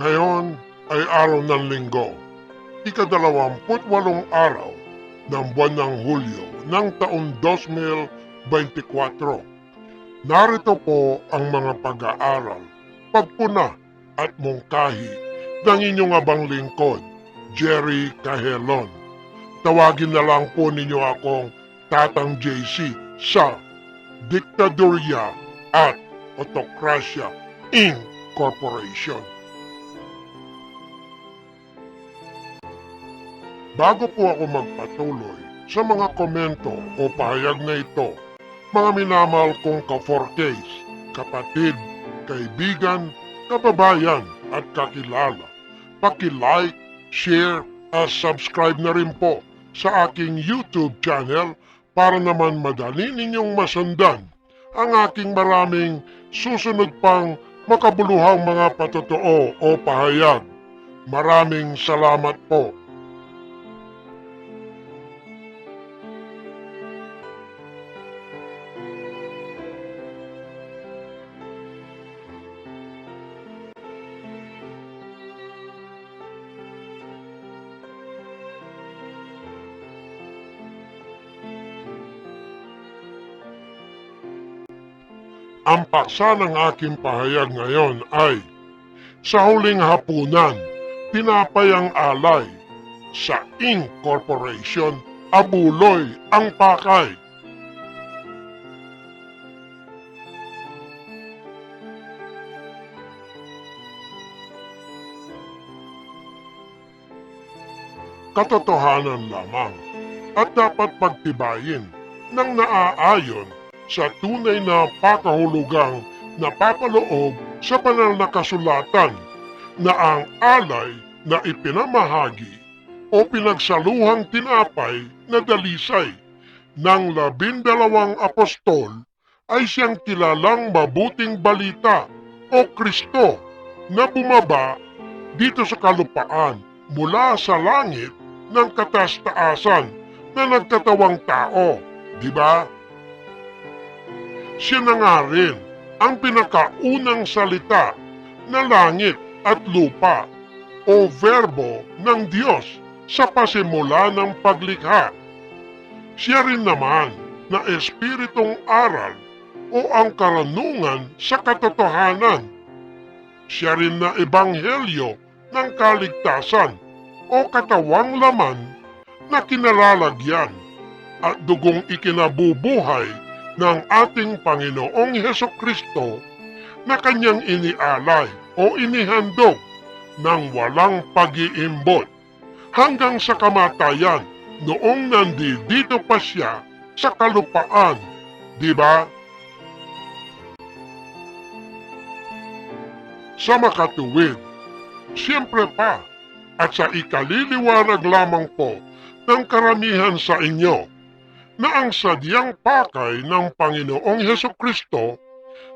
Ngayon ay araw ng linggo, ikadalawamput walong araw ng buwan ng Hulyo ng taong 2024. Narito po ang mga pag-aaral, pagpuna at mungkahi ng inyong abang lingkod, Jerry Cahelon. Tawagin na lang po ninyo akong Tatang JC sa Diktadorya at Autokrasya Incorporation. Bago po ako magpatuloy sa mga komento o pahayag na ito, mga minamahal kong ka-4Ks, kapatid, kaibigan, kababayan at kakilala, paki-like, share at subscribe na rin po sa aking YouTube channel para naman madali ninyong masundan ang aking maraming susunod pang makabuluhang mga patotoo o pahayag. Maraming salamat po. Ang paksa ng aking pahayag ngayon ay sa huling hapunan, pinapayang alay sa Incorporation Abuloy ang pakay. Katotohanan lamang at dapat pagtibayin ng naaayon sa tunay na pakahulugang napapaloob sa banal na kasulatan na ang alay na ipinamahagi o pinagsaluhang tinapay na dalisay ng labindalawang apostol ay siyang kilalang mabuting balita o Kristo na bumaba dito sa kalupaan mula sa langit ng katastaasan na nagtatawang tao, di ba? Siya na nga rin ang pinakaunang salita na langit at lupa o verbo ng Diyos sa pasimula ng paglikha. Siya rin naman na espiritong aral o ang karunungan sa katotohanan. Siya rin na ebanghelyo ng kaligtasan o katawang laman na kinalalagyan at dugong ikinabubuhay ng ating Panginoong Heso Kristo na kanyang inialay o inihandog ng walang pag-iimbot hanggang sa kamatayan noong nandito pa siya sa kalupaan, di ba? Sa makatuwid, siyempre pa, at sa ikaliliwanag lamang po ng karamihan sa inyo, na ang sadyang pakay ng Panginoong Heso Kristo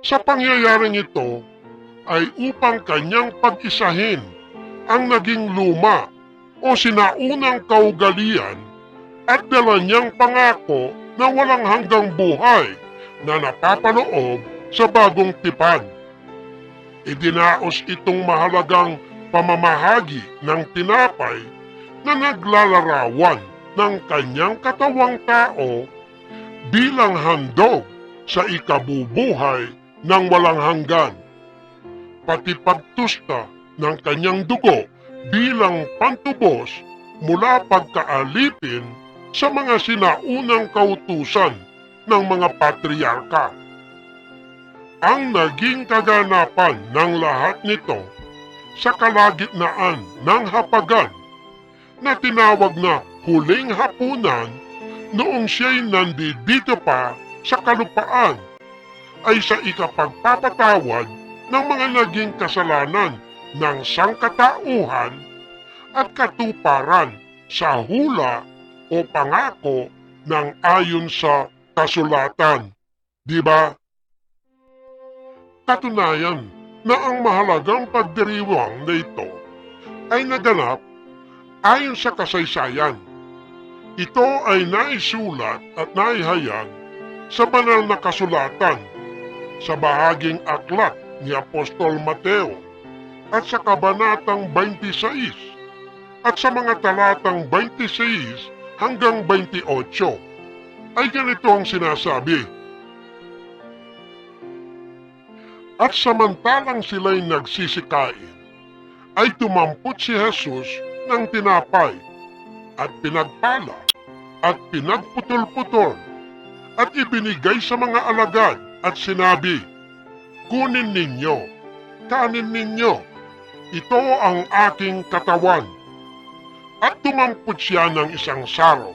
sa pangyayaring ito ay upang kanyang pag-isahin ang naging luma o sinaunang kaugalian at dala niyang pangako na walang hanggang buhay na napapaloob sa bagong tipan. Idinaos itong mahalagang pamamahagi ng tinapay na naglalarawan ng kanyang katawang tao bilang handog sa ikabubuhay ng walang hanggan. Pati pagtusta ng kanyang dugo bilang pantubos mula pagkaalipin sa mga sinaunang kautusan ng mga patriarka. Ang naging kaganapan ng lahat nito sa kalagitnaan ng hapagan na tinawag na huling hapunan noong siya'y nandito pa sa kalupaan ay sa ikapagpapatawad ng mga naging kasalanan ng sangkatauhan at katuparan sa hula o pangako ng ayon sa kasulatan. Di ba? Katunayan na ang mahalagang pagdiriwang na ito ay naganap ayon sa kasaysayan. Ito ay naisulat at naihayag sa banal na kasulatan sa bahaging aklat ni Apostol Mateo, at sa kabanatang 26 at sa mga talatang 26 hanggang 28 ay ganito ang sinasabi. At samantalang sila'y nagsisikain, ay tumampot si Jesus ng tinapay at pinagpala at pinagputol-putol at ibinigay sa mga alagad at sinabi, Kunin ninyo, kanin ninyo, ito ang aking katawan. At tumampot siya ng isang saro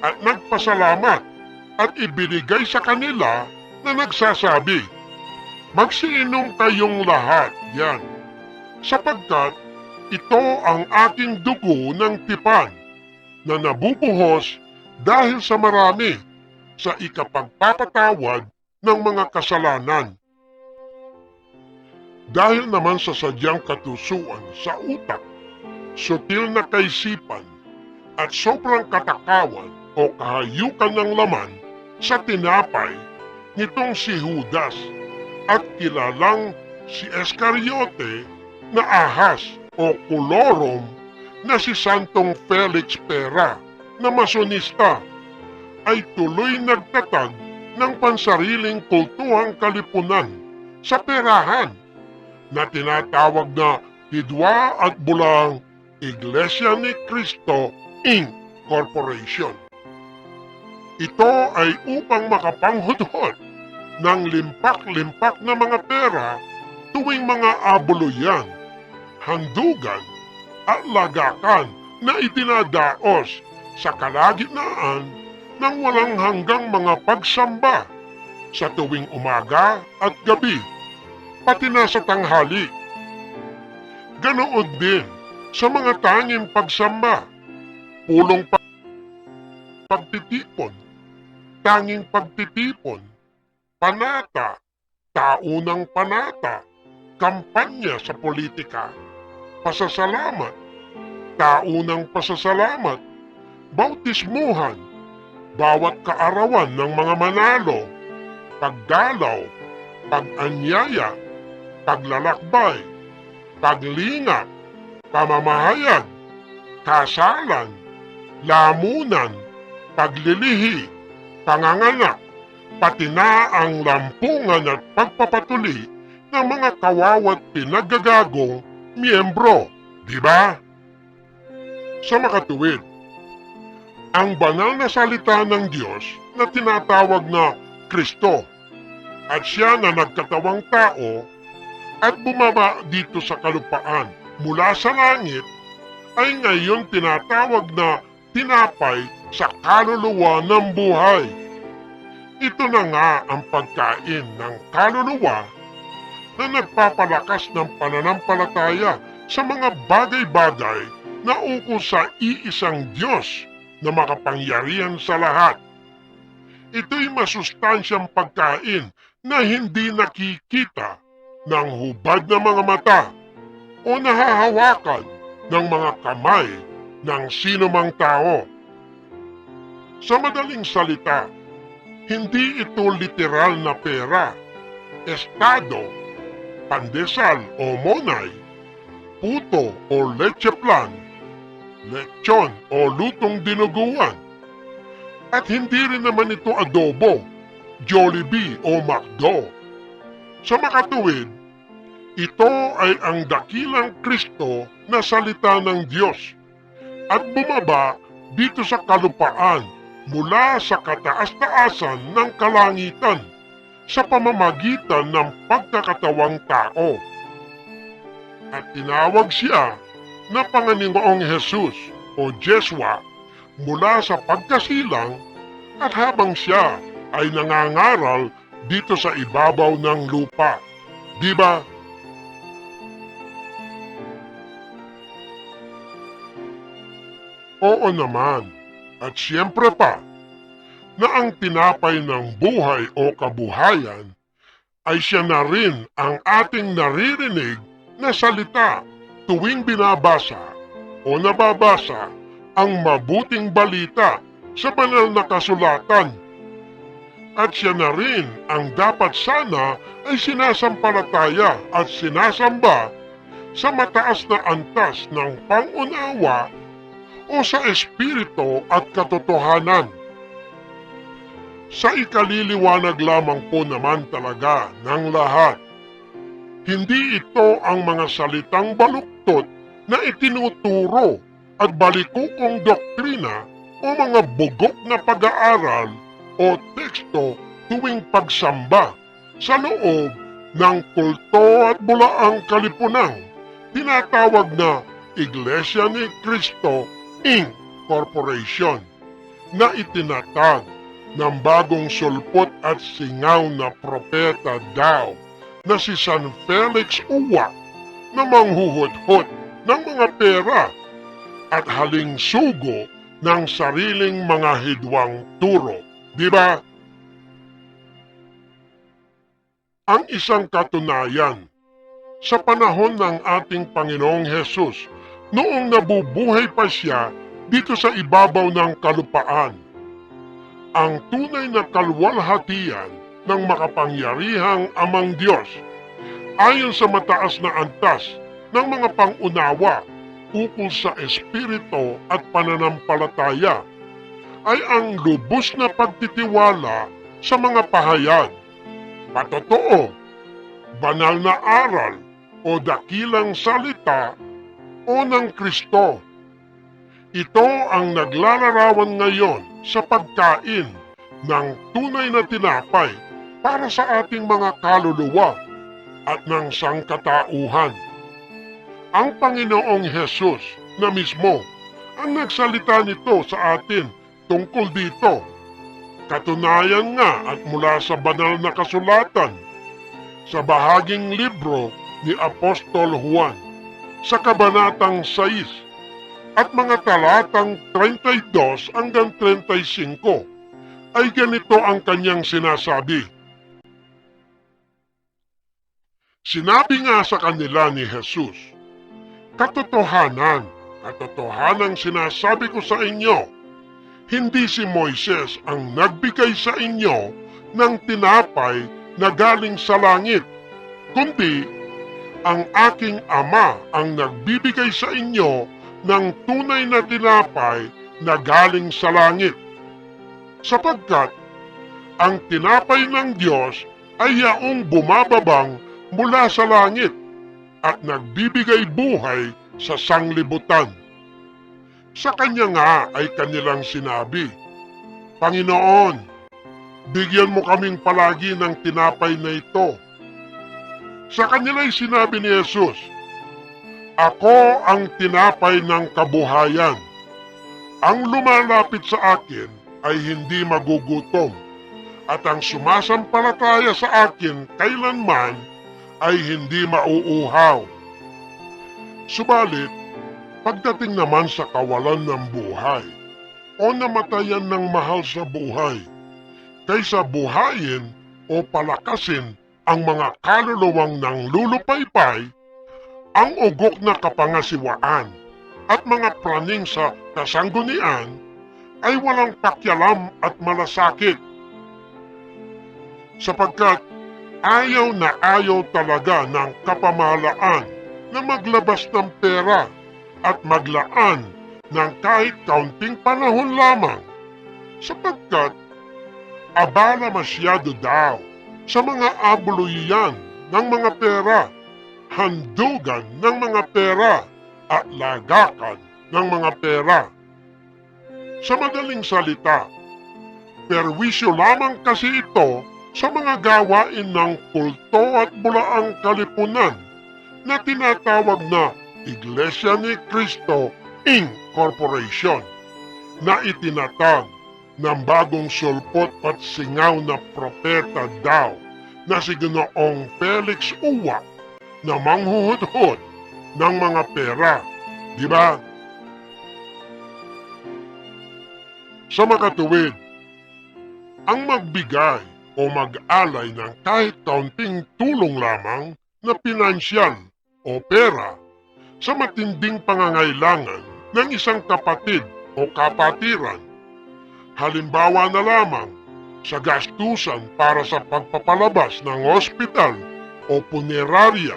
at nagpasalamat at ibinigay sa kanila na nagsasabi, Magsiinom kayong lahat yan, sapagkat ito ang aking dugo ng tipan na nabubuhos dahil sa marami sa ikapagpapatawad ng mga kasalanan. Dahil naman sa sadyang katusuan sa utak, sutil na kaisipan, at sobrang katakawan o kahayukan ng laman sa tinapay nitong si Judas at kilalang si Escariote na ahas o kolorom na si Santong Felix Pera na masonista ay tuloy nagtatag ng pansariling kultuhang kalipunan sa perahan na tinatawag na Hidwa at Bulang Iglesia ni Cristo Inc. Corporation. Ito ay upang makapanghudhod ng limpak-limpak na mga pera tuwing mga abuluyan, handugan at lagakan na itinadaos sa kalagitnaan ng walang hanggang mga pagsamba sa tuwing umaga at gabi, pati na sa tanghali. Ganoon din sa mga tanging pagsamba, pulong pa- pagtitipon, tanging pagtitipon, panata, taunang panata, kampanya sa politika, pasasalamat, taunang pasasalamat, bautismuhan, bawat kaarawan ng mga manalo, pagdalaw, pag-anyaya, paglalakbay, paglingap, pamamahayag, kasalan, lamunan, paglilihi, panganganak, pati na ang lampungan at pagpapatuli ng mga kawawat pinagagagong miyembro, di ba? Sa makatuwid, ang banal na salita ng Diyos na tinatawag na Kristo at siya na nagkatawang tao at bumaba dito sa kalupaan mula sa langit ay ngayon tinatawag na tinapay sa kaluluwa ng buhay. Ito na nga ang pagkain ng kaluluwa na nagpapalakas ng pananampalataya sa mga bagay-bagay na ukol sa iisang Diyos na makapangyarihan sa lahat. Ito'y masustansyang pagkain na hindi nakikita ng hubad ng mga mata o nahahawakan ng mga kamay ng sinumang tao. Sa madaling salita, hindi ito literal na pera, estado, pandesal o monay, puto o leche plan, lechon o lutong dinuguan. At hindi rin naman ito adobo, Jollibee o McDo. Sa makatuwid, ito ay ang dakilang Kristo na salita ng Diyos at bumaba dito sa kalupaan mula sa kataas-taasan ng kalangitan sa pamamagitan ng pagkakatawang tao. At tinawag siya na Panginoong Jesus o Jeswa mula sa pagkasilang at habang siya ay nangangaral dito sa ibabaw ng lupa. Di ba? Oo naman. At siyempre pa, na ang tinapay ng buhay o kabuhayan ay siya na rin ang ating naririnig na salita tuwing binabasa o nababasa ang mabuting balita sa banal na kasulatan. At siya na rin ang dapat sana ay sinasampalataya at sinasamba sa mataas na antas ng pangunawa o sa espiritu at katotohanan. Sa ikaliliwanag lamang po naman talaga ng lahat. Hindi ito ang mga salitang baluktot na itinuturo at balikukong doktrina o mga bugok na pag-aaral o teksto tuwing pagsamba sa loob ng kulto at bulaang kalipunang tinatawag na Iglesia ni Cristo Inc. Corporation na itinatag ng bagong sulpot at singaw na propeta daw na si San Felix Uwa na manghuhudhod ng mga pera at haling sugo ng sariling mga hidwang turo. Di ba? Ang isang katunayan sa panahon ng ating Panginoong Hesus noong nabubuhay pa siya dito sa ibabaw ng kalupaan. Ang tunay na kalwalhatian ng makapangyarihang amang Diyos. Ayon sa mataas na antas ng mga pangunawa ukol sa espiritu at pananampalataya ay ang lubos na pagtitiwala sa mga pahayag, patotoo, banal na aral o dakilang salita o ng Kristo. Ito ang naglalarawan ngayon sa pagkain ng tunay na tinapay para sa ating mga kaluluwa at ng sangkatauhan. Ang Panginoong Hesus na mismo ang nagsalita nito sa atin tungkol dito. Katunayan nga at mula sa banal na kasulatan sa bahaging libro ni Apostol Juan sa kabanatang 6 at mga talatang 32 hanggang 35 ay ganito ang kanyang sinasabi. Sinabi nga sa kanila ni Jesus, Katotohanan, katotohanan sinasabi ko sa inyo, hindi si Moises ang nagbigay sa inyo ng tinapay na galing sa langit, kundi ang aking ama ang nagbibigay sa inyo ng tunay na tinapay na galing sa langit. Sapagkat ang tinapay ng Diyos ay yaong bumababang mula sa langit at nagbibigay buhay sa sanglibutan. Sa kanya nga ay kanilang sinabi, Panginoon, bigyan mo kaming palagi ng tinapay na ito. Sa kanila'y sinabi ni Jesus, Ako ang tinapay ng kabuhayan. Ang lumalapit sa akin ay hindi magugutom, at ang sumasampalataya sa akin kailanman ay hindi mauuhaw. Subalit, pagdating naman sa kawalan ng buhay, o namatayan ng mahal sa buhay, kaysa buhayin o palakasin ang mga kaluluwang ng lulupaypay, ang ugok na kapangasiwaan at mga praning sa kasanggunian ay walang pakialam at malasakit. Sapagkat ayaw na ayaw talaga ng kapamahalaan na maglabas ng pera at maglaan ng kahit kaunting panahon lamang sapagkat abala masyado daw sa mga abuluyan ng mga pera, handugan ng mga pera at lagakan ng mga pera. Sa madaling salita, perwisyo lamang kasi ito sa mga gawain ng kulto at bulaang kalipunan na tinatawag na Iglesia ni Cristo Inc. Corporation na itinatag ng bagong sulpot at singaw na propeta daw na si Ginoong Felix Uwa na manghuhudhod ng mga pera. Di ba? Sa makatuwid, ang magbigay o mag-alay ng kahit kaunting tulong lamang na pinansyal o pera sa matinding pangangailangan ng isang kapatid o kapatiran. Halimbawa na lamang sa gastusan para sa pagpapalabas ng ospital o punerarya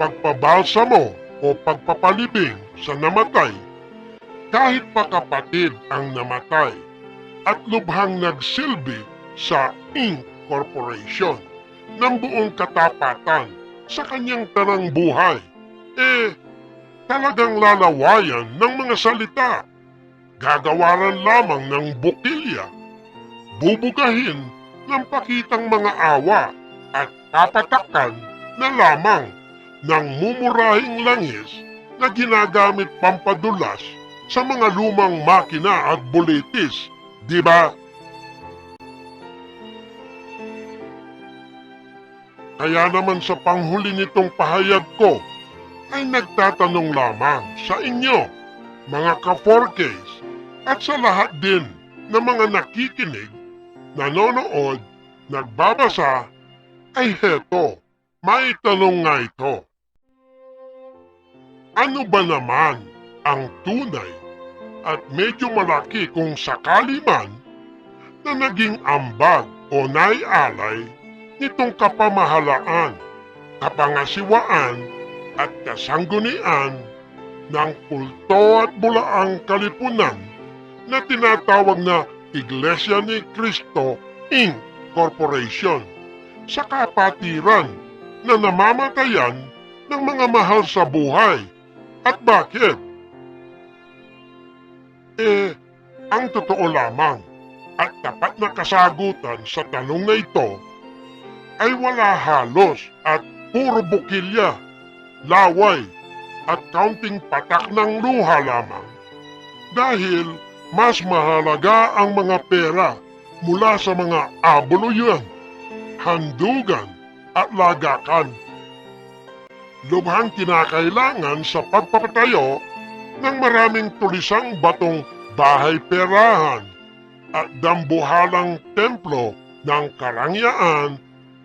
pagpabalsamo o pagpapalibing sa namatay, kahit pa kapatid ang namatay at lubhang nagsilbi sa incorporation ng buong katapatan sa kanyang tarang buhay, eh talagang lalawayan ng mga salita, gagawaran lamang ng bukilya, bubugahin ng pakitang mga awa at papatakan na lamang ng mumurahing langis na ginagamit pampadulas sa mga lumang makina at bulitis, di ba? Kaya naman sa panghuli nitong pahayag ko, ay nagtatanong lamang sa inyo, mga ka-4Ks, at sa lahat din ng mga nakikinig, nanonood, nagbabasa, ay heto, may tanong nga ito. Ano ba naman ang tunay at medyo malaki kung sakali man na naging ambag o naialay nitong kapamahalaan, kapangasiwaan at kasanggunian ng kulto at bulaang kalipunan na tinatawag na Iglesia ni Cristo Inc. Corporation sa kapatiran na namamatayan ng mga mahal sa buhay. At bakit? Eh, ang totoo lamang at tapat na kasagutan sa tanong na ito ay wala halos at puro bukilya, laway at counting patak ng luha lamang. Dahil mas mahalaga ang mga pera mula sa mga abuluyan, handugan at lagakan. Lubhang kinakailangan sa pagpapatayo ng maraming tulisang batong bahay perahan at dambuhalang templo ng karangyaan,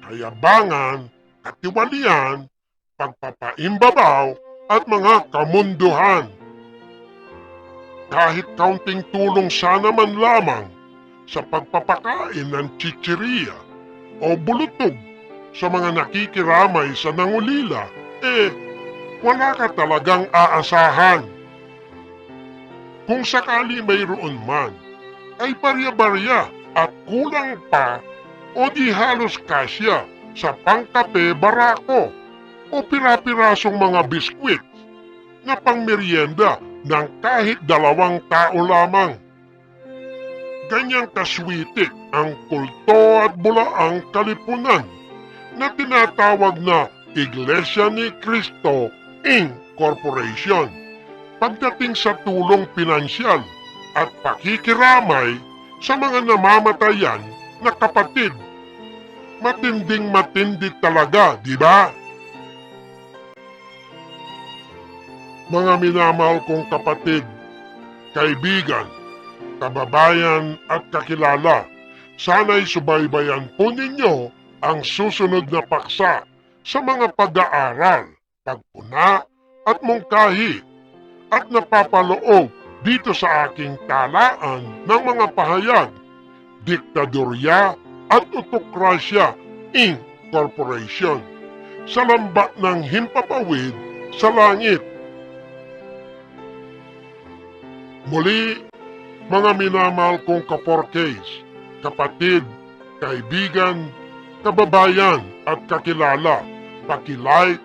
kayabangan, katiwalian, pagpapaimbabaw at mga kamunduhan. Kahit kaunting tulong sana man lamang sa pagpapakain ng chichiriya o bulutog sa mga nakikiramay sa nangulila, eh, wala ka talagang aasahan. Kung sakali mayroon man, ay barya-barya at kulang pa o di halos kasya sa pangkape barako o pirapirasong mga biskwit na pangmeryenda ng kahit dalawang tao lamang. Ganyang kaswitik ang kulto at bulaang kalipunan na tinatawag na Iglesia ni Cristo Inc. Corporation pagdating sa tulong pinansyal at pakikiramay sa mga namamatayan na kapatid. Matinding matindi talaga, di ba? Mga minamahal kong kapatid, kaibigan, kababayan at kakilala, sana'y subaybayan po ninyo ang susunod na paksa sa mga pag-aaral, pagpuna at mungkahi at napapaloob dito sa aking talaan ng mga pahayag, diktadorya at autokrasya Inc. Corporation sa lambat ng himpapawid sa langit. Muli, mga minamahal kong kaporkes, kapatid, kaibigan, kababayan at kakilala, paki-like,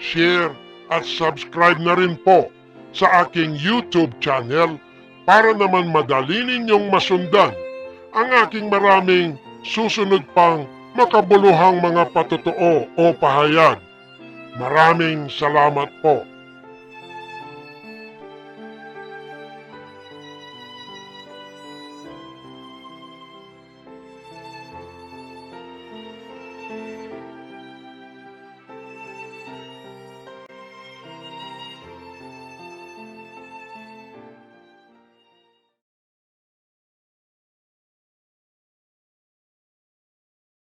share at subscribe na rin po sa aking YouTube channel para naman madali ninyong masundan ang aking maraming susunod pang makabuluhang mga patutuo o pahayag. Maraming salamat po.